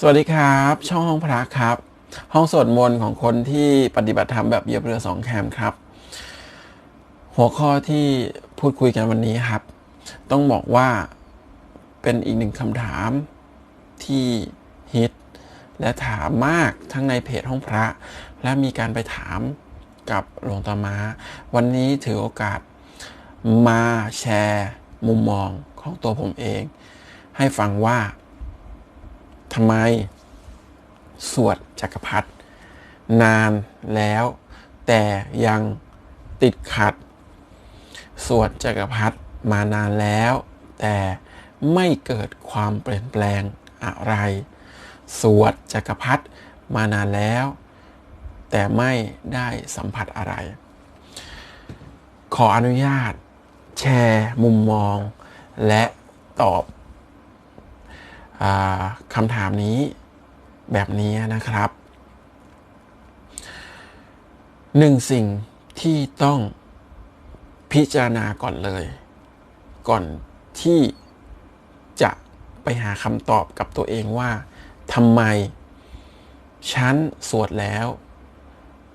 สวัสดีครับ ช่องห้องพระครับ ห้องสวดมนต์ของคนที่ปฏิบัติธรรมแบบเยียบเรือสองแคมครับ หัวข้อที่พูดคุยกันวันนี้ครับ ต้องบอกว่าเป็นอีกหนึ่งคำถามที่ฮิต และถามมากทั้งในเพจห้องพระ และมีการไปถามกับหลวงตามาวันนี้ถือโอกาสมาแชร์มุมมองของตัวผมเอง ให้ฟังว่า ทำไม สวดจักรพรรดินานแล้ว แต่ยังติดขัด สวดจักรพรรดิมานานแล้ว แต่ไม่เกิดความเปลี่ยนแปลงอะไร สวดจักรพรรดิมานานแล้ว แต่ไม่ได้สัมผัสอะไร ขออนุญาต แชร์มุมมอง และตอบ คำถามนี้แบบนี้นะครับ หนึ่งสิ่งที่ต้องพิจารณาก่อนเลย ก่อนที่จะไปหาคำตอบกับตัวเองว่าทำไม ฉันสวดแล้ว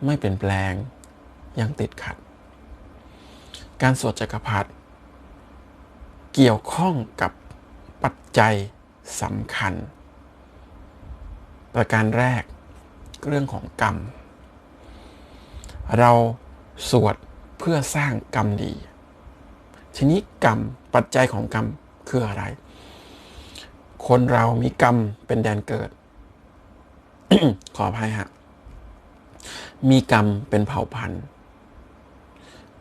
ไม่เปลี่ยนแปลงยังติดขัด การสวดจักรพรรดิเกี่ยวข้องกับปัจจัย สำคัญ ประการแรกเรื่องของกรรม เราสวดเพื่อสร้างกรรมดี ทีนี้กรรมปัจจัยของกรรมคืออะไร คนเรามีกรรมเป็นแดนเกิด ขออภัยฮะ มีกรรมเป็นเผ่าพันธุ์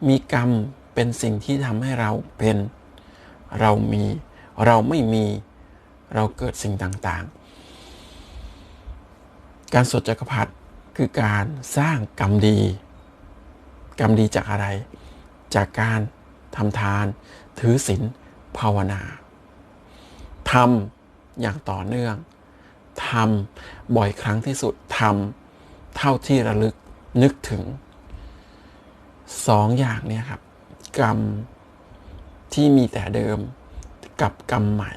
มีกรรมเป็นสิ่งที่ทำให้เราเป็น เรามี เราไม่มี เราเกิดสิ่งต่างๆ การสวดจักรพรรดิคือการสร้างกรรมดี กรรมดีจากอะไร จากการทำทาน ถือศีลภาวนาทำอย่างต่อเนื่องทำบ่อยครั้งที่สุดทำเท่าที่ระลึกนึกถึงสองอย่างเนี้ครับ กรรมที่มีแต่เดิมกับกรรมใหม่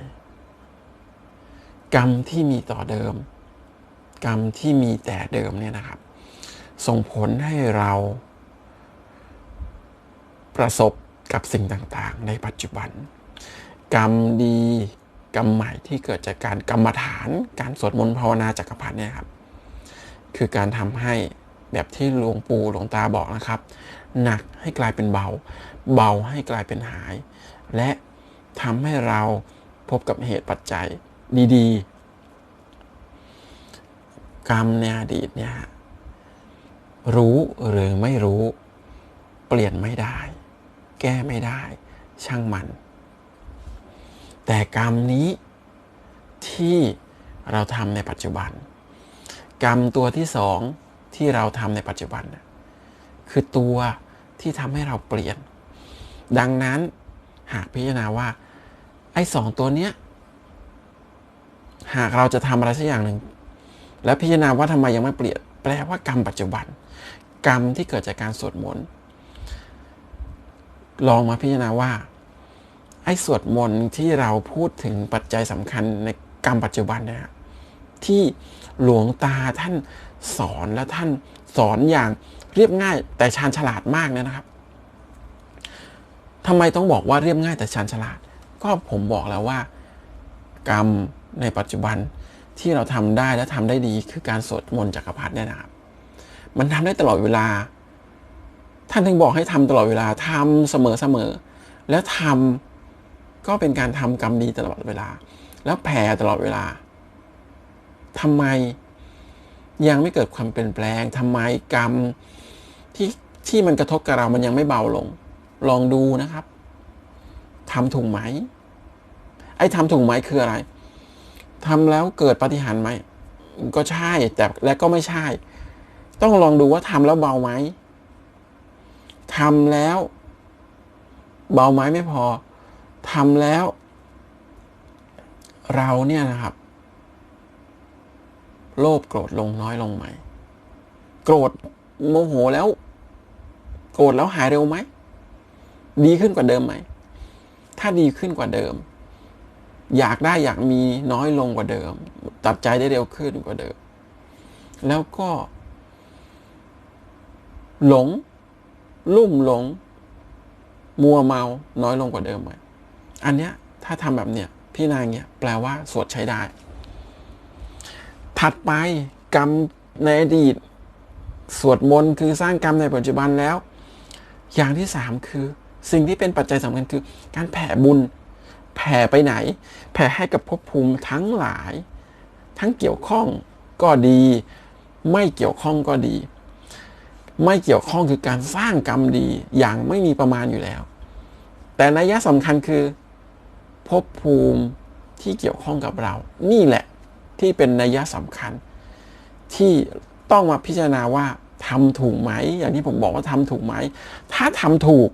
กรรมที่มีต่อเดิม กรรมที่มีแต่เดิมเนี่ยนะครับ ส่งผลให้เรา ประสบกับสิ่งต่างๆ ในปัจจุบัน กรรมดีกรรมใหม่ที่เกิดจากการกรรมฐานการสวดมนต์ภาวนาจักรพรรดิเนี่ยครับ คือการทำให้แบบที่หลวงปู่หลวงตาบอกนะครับ หนักให้กลายเป็นเบา เบาให้กลายเป็นหาย และทำให้เราพบกับเหตุปัจจัย ดีๆ กรรมในอดีตเนี่ยรู้หรือไม่รู้ เปลี่ยนไม่ได้ แก้ไม่ได้ ช่างมัน แต่กรรมนี้ที่เราทำในปัจจุบัน กรรมตัวที่สองที่เราทำในปัจจุบัน คือตัวที่ทำให้เราเปลี่ยน ดังนั้นหากพิจารณาว่า ไอ้สองตัวเนี้ย หากเราจะทำอะไรสักอย่างหนึ่งแล้วพิจารณาว่าทำไมยังไม่เปลี่ยนแปลว่ากรรมปัจจุบัน กรรมที่เกิดจากการสวดมนต์ลองมาพิจารณาว่าไอ้สวดมนต์ที่เราพูดถึงปัจจัยสำคัญในกรรมปัจจุบันเนี่ยที่หลวงตาท่านสอนและท่านสอนอย่างเรียบง่าย แต่ชาญฉลาดมากเนี่ยนะครับทำไมต้องบอกว่าเรียบง่ายแต่ชาญฉลาด ก็ผมบอกแล้วว่า กรรม ในปัจจุบันที่เราทำได้และทำได้ดีคือการสวดมนต์จักรพรรดิเนี่ยนะครับ มันทำได้ตลอดเวลา ท่านถึงบอกให้ทำตลอดเวลาทำเสมอเสมอ แล้วทำก็เป็นการทำกรรมดีตลอดเวลา แล้วแผ่ตลอดเวลาทำไมยังไม่เกิดความเปลี่ยนแปลงทำไมกรรมที่ที่มันกระทบกับเรามันยังไม่เบาลง ลองดูนะครับทำถูกไหมไอ้ทำถูกไหมคืออะไร ทำแล้วเกิดปฏิหารไหมก็ใช่แต่และก็ไม่ใช่ ต้องลองดูว่าทำแล้วเบาไหมทำแล้ว เบาไหมไม่พอทำแล้ว เราเนี่ยนะครับ โลภโกรธลงน้อยลงไหมโกรธโมโหแล้ว โกรธแล้วหายเร็วไหมดีขึ้นกว่าเดิมไหมถ้าดีขึ้นกว่าเดิม อยากได้อยากมีน้อยลงกว่าเดิม ตัดใจได้เร็วขึ้นกว่าเดิม แล้วก็ หลง ลุ่มหลง มัวเมาน้อยลงกว่าเดิมไหมอันเนี้ย ถ้าทำแบบเนี้ยพี่นางเนี้ยแปลว่า สวดใช้ได้ ถัดไปกรรมในอดีต สวดมนต์คือสร้างกรรมในปัจจุบันแล้ว อย่างที่สามคือ สิ่งที่เป็นปัจจัยสำคัญคือ การแผ่บุญ แผ่ไปไหน แผ่ให้กับภพภูมิทั้งหลาย ทั้งเกี่ยวข้องก็ดี ไม่เกี่ยวข้องก็ดี ไม่เกี่ยวข้องคือการสร้างกรรมดีอย่างไม่มีประมาณอยู่แล้ว แต่นัยะสำคัญคือภพภูมิที่เกี่ยวข้องกับเรา นี่แหละที่เป็นนัยยะสำคัญ ที่ต้องมาพิจารณาว่าทำถูกไหม อย่างที่ผมบอกว่าทำถูกไหม ถ้าทำถูก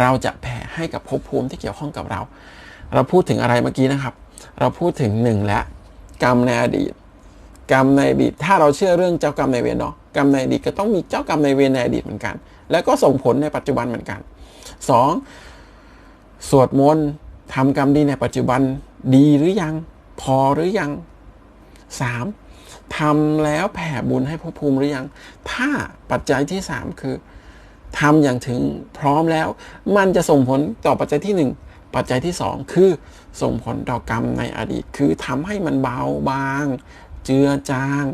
เราจะแผ่ให้กับภพภูมิที่เกี่ยวข้องกับเรา เราพูดถึงอะไรเมื่อกี้นะครับ เราพูดถึงหนึ่งและกรรมในอดีต กรรมในอดีต ถ้าเราเชื่อเรื่องเจ้ากรรมในายเวรเนาะกรรมในอดีตก็ต้องมีเจ้ากรรมในายเวรในอดีตเหมือนกัน แล้วก็ส่งผลในปัจจุบันเหมือนกันสองสวดมนต์ทำกรรมดีในปัจจุบันดีหรือยัง พอหรือยังสามทำแล้วแผ่บุญให้ภพภูมิหรือยัง ถ้าปัจจัยที่สามคือ ทำอย่างถึงพร้อมแล้ว มันจะส่งผลต่อปัจจัยที่หนึ่งปัจจัยที่สองคือส่งผลต่อกรรมในอดีต คือทำให้มันเบาบาง เจือจาง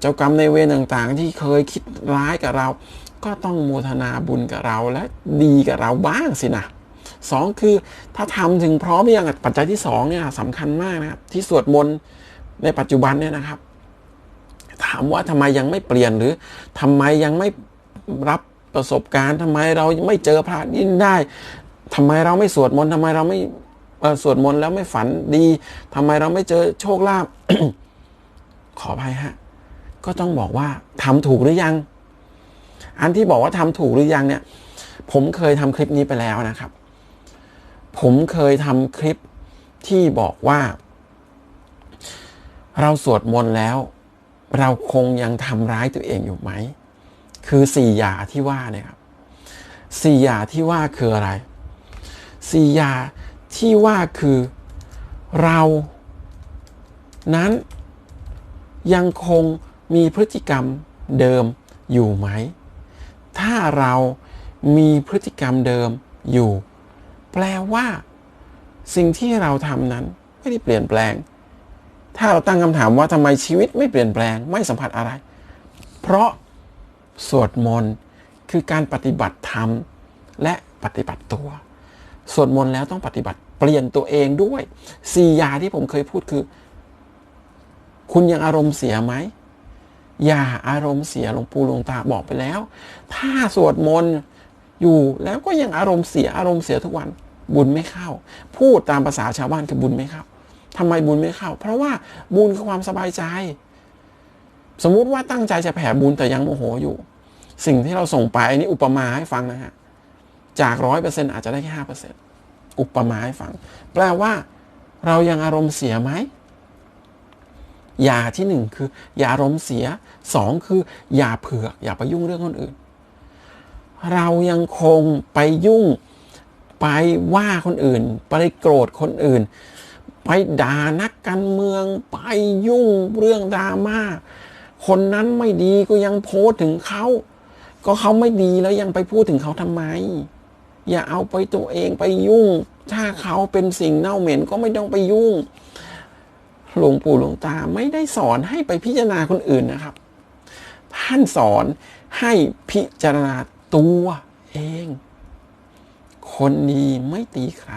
เจ้ากรรมในเวรต่างๆ ที่เคยคิดร้ายกับเรา ก็ต้องโมทนาบุญกับเราและดีกับเราบ้างสินะสองคือถ้าทำถึงพร้อมยังปัจจัยที่สองเนี่ยสำคัญมากนะครับที่สวดมนต์ในปัจจุบันเนี่ยนะครับ ถามว่าทำไมยังไม่เปลี่ยนหรือทำไมยังไม่รับ ประสบการณ์ทำไมเราไม่เจอพระยิ่งได้ทำไมเราไม่สวดมนต์ทำไมเราไม่สวดมนต์แล้วไม่ฝันดีทำไมเราไม่เจอโชคลาภขออภัยฮะ ก็ต้องบอกว่าทำถูกหรือยัง อันที่บอกว่าทำถูกหรือยังเนี่ย ผมเคยทำคลิปนี้ไปแล้วนะครับ ผมเคยทำคลิปที่บอกว่า เราสวดมนต์แล้ว เราคงยังทำร้ายตัวเองอยู่ไหม คือสี่อย่าที่ว่าเนี่ยครับสี่อย่าที่ว่าคืออะไรสี่อย่าที่ว่าคือเรา นั้นยังคงมีพฤติกรรมเดิมอยู่ไหม ถ้าเรามีพฤติกรรมเดิมอยู่ แปลว่า สิ่งที่เราทำนั้นไม่ได้เปลี่ยนแปลง ถ้าเราตั้งคำถามว่าทำไมชีวิตไม่เปลี่ยนแปลงไม่สัมผัสอะไร เพราะ สวดมนต์คือการปฏิบัติธรรมและปฏิบัติตัว สวดมนต์แล้วต้องปฏิบัติเปลี่ยนตัวเองด้วยสี่ยาที่ผมเคยพูดคือ คุณยังอารมณ์เสียไหมอย่าอารมณ์เสียหลวงปู่หลวงตาบอกไปแล้ว ถ้าสวดมนต์อยู่แล้วก็ยังอารมณ์เสียอารมณ์เสียทุกวันบุญไม่เข้า พูดตามภาษาชาวบ้านคือบุญไม่เข้าทำไมบุญไม่เข้า เพราะว่าบุญคือความสบายใจ สมมุติว่าตั้งใจจะแผ่บุญแต่ยังโมโหอยู่ สิ่งที่เราส่งไปอันนี้อุปมาให้ฟังนะฮะจากร้อยเปอร์เซ็นต์อาจจะได้แค่ห้าเปอร์เซ็นต์อุปมาให้ฟัง แปลว่า เรายังอารมณ์เสียไหมอย่าที่หนึ่งคือ อย่าอารมณ์เสียสองคือ อย่าเผือก อย่าไปยุ่งเรื่องคนอื่น เรายังคงไปยุ่งไปว่าคนอื่น ไปโกรธคนอื่น ไปด่านักการเมือง ไปยุ่งเรื่องดราม่า คนนั้นไม่ดีก็ยังโพสถึงเขา ก็เขาไม่ดีแล้วยังไปพูดถึงเขาทำไม อย่าเอาไปตัวเองไปยุ่ง ถ้าเขาเป็นสิ่งเน่าเหม็นก็ไม่ต้องไปยุ่ง หลวงปู่หลวงตาไม่ได้สอนให้ไปพิจารณาคนอื่นนะครับ ท่านสอนให้พิจารณาตัวเอง คนดีไม่ตีใคร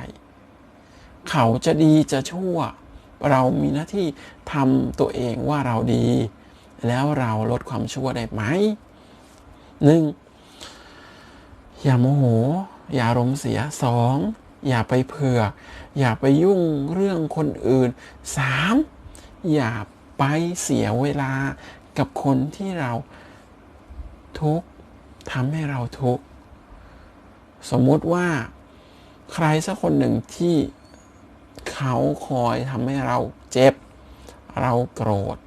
เขาจะดีจะชั่ว เรามีหน้าที่ทำตัวเองว่าเราดี แล้วเราลดความชั่วได้ไหมหนึ่งอย่าโมโห อย่ารมเสียสองอย่าไปเผือก อย่าไปยุ่งเรื่องคนอื่นสามอย่าไปเสียเวลากับคนที่เราทุกข์ทำให้เราทุกข์สมมติว่าใครสักคนหนึ่งที่เขาคอยทำให้เราเจ็บ เราโกรธ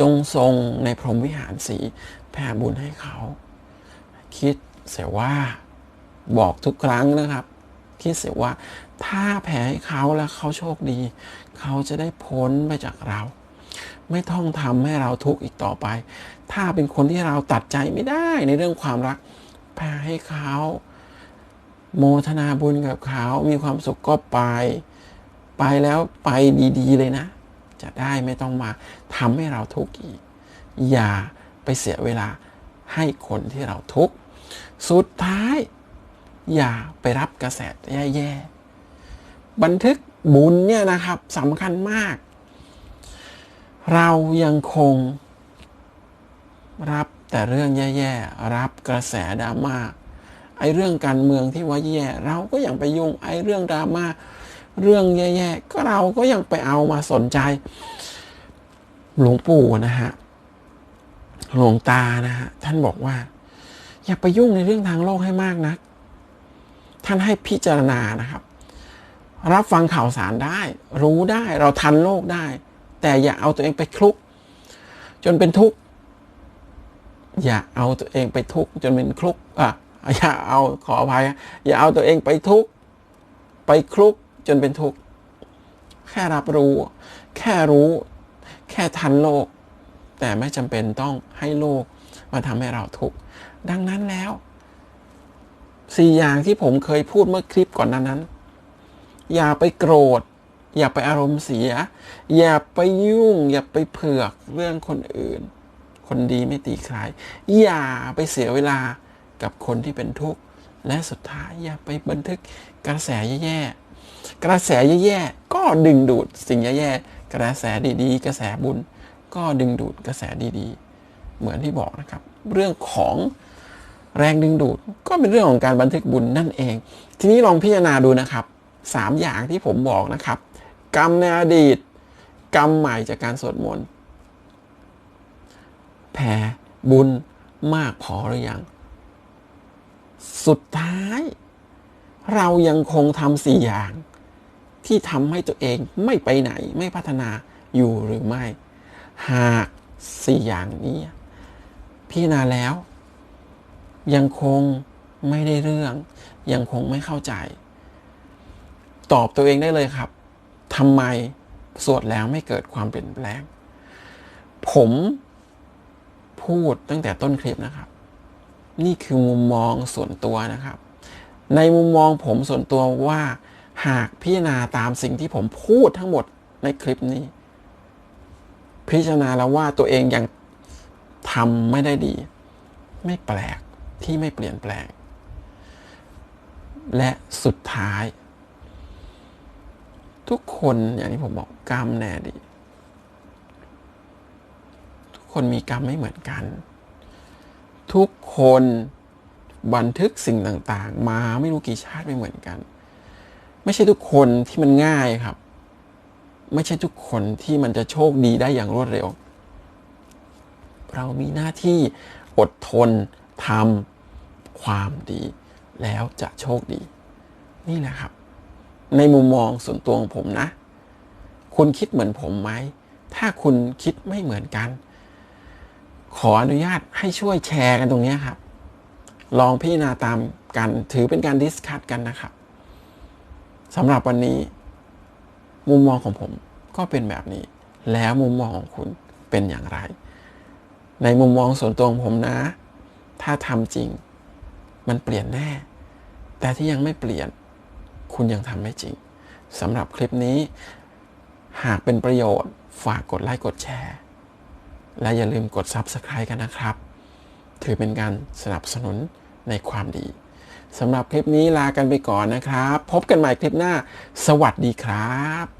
จงทรงในพรหมวิหารสีแผ่บุญให้เขา คิดเสียว่าบอกทุกครั้งนะครับ คิดเสียว่าถ้าแผ่ให้เขาแล้วเขาโชคดี เขาจะได้พ้นไปจากเรา ไม่ต้องทำให้เราทุกข์อีกต่อไป ถ้าเป็นคนที่เราตัดใจไม่ได้ในเรื่องความรักแผ่ให้เขาโมทนาบุญกับเขา มีความสุขก็ไป ไปแล้วไปดี ๆ เลยนะ จะได้ไม่ต้องมาทำให้เราทุกข์อีก อย่าไปเสียเวลาให้คนที่เราทุกข์สุดท้าย อย่าไปรับกระแสแย่ๆบันทึกบุญเนี่ยนะครับสำคัญมาก เรายังคง รับแต่เรื่องแย่ๆรับกระแสดราม่าไอ้เรื่องการเมืองที่ว่าแย่ เราก็ยังไปยุ่งไอ้เรื่องดราม่า เรื่องแย่ๆก็เราก็ยังไปเอามาสนใจ หลวงปู่นะฮะหลวงตานะฮะท่านบอกว่า อย่าไปยุ่งในเรื่องทางโลกให้มากนะัก ท่านให้พิจารณานะครับ รับฟังข่าวสารได้ รู้ได้เราทันโลกได้ แต่อย่าเอาตัวเองไปคลุก จนเป็นทุกข์อย่าเอาตัวเองไปทุกข์จนเป็นคลุกอะอย่าเอาขออภัยอย่าเอาตัวเองไปทุกข์ไปคลุก จนเป็นทุกข์ แค่รับรู้ แค่รู้ แค่ทันโลก แต่ไม่จำเป็นต้องให้โลกมาทำให้เราทุกข์ ดังนั้นแล้วสี่อย่างที่ผมเคยพูดเมื่อคลิปก่อนนั้นนั้น อย่าไปโกรธ อย่าไปอารมณ์เสีย อย่าไปยุ่ง อย่าไปเผือกเรื่องคนอื่น คนดีไม่ตีใคร อย่าไปเสียเวลากับคนที่เป็นทุกข์ และสุดท้ายอย่าไปบันทึกกระแสแย่ๆ กระแสแย่ๆก็ดึงดูดสิ่งแย่ๆกระแสดีๆ กระแสบุญ ก็ดึงดูดกระแสดีๆ เหมือนที่บอกนะครับ เรื่องของแรงดึงดูดก็เป็นเรื่องของการบันทึกบุญนั่นเอง ทีนี้ลองพิจารณาดูนะครับสามอย่างที่ผมบอกนะครับ กรรมในอดีต กรรมใหม่จากการสวดมนต์แผ่บุญมากพอหรือยัง สุดท้าย เรายังคงทำสี่อย่าง ที่ทำให้ตัวเองไม่ไปไหนไม่พัฒนาอยู่หรือไม่ หากสี่อย่างนี้พิจารณาแล้ว ยังคงไม่ได้เรื่อง ยังคงไม่เข้าใจ ตอบตัวเองได้เลยครับทำไมสวดแล้วไม่เกิดความเปลี่ยนแปลง ผมพูดตั้งแต่ต้นคลิปนะครับ นี่คือมุมมองส่วนตัวนะครับ ในมุมมองผมส่วนตัวว่าหากพิจารณาตามสิ่งที่ผมพูดทั้งหมดในคลิปนี้ พิจารณาแล้วว่าตัวเองยังทำไม่ได้ดี ไม่แปลกที่ไม่เปลี่ยนแปลง และสุดท้าย ทุกคนอย่างที่ผมบอกกรรมแน่ดี ทุกคนมีกรรมไม่เหมือนกัน ทุกคน บันทึกสิ่งต่างๆ มาไม่รู้กี่ชาติไม่เหมือนกัน ไม่ใช่ทุกคนที่มันง่ายครับ ไม่ใช่ทุกคนที่มันจะโชคดีได้อย่างรวดเร็ว เรามีหน้าที่อดทนทำความดี แล้วจะโชคดี นี่แหละครับ ในมุมมองส่วนตัวของผมนะ คุณคิดเหมือนผมไหม ถ้าคุณคิดไม่เหมือนกัน ขออนุญาตให้ช่วยแชร์กันตรงนี้ครับ ลองพิจารณาตามกันถือเป็นการดิสคัตกันนะครับสำหรับวันนี้ มุมมองของผมก็เป็นแบบนี้ แล้วมุมมองของคุณเป็นอย่างไร ในมุมมองส่วนตัวของผมนะ ถ้าทำจริง มันเปลี่ยนแน่ แต่ที่ยังไม่เปลี่ยน คุณยังทำไม่จริงสำหรับคลิปนี้ หากเป็นประโยชน์ฝากกดไลค์กดแชร์ และอย่าลืมกด Subscribe กันนะครับ ถือเป็นการสนับสนุน ในความดีสำหรับคลิปนี้ลากันไปก่อนนะครับ พบกันใหม่คลิปหน้า สวัสดีครับ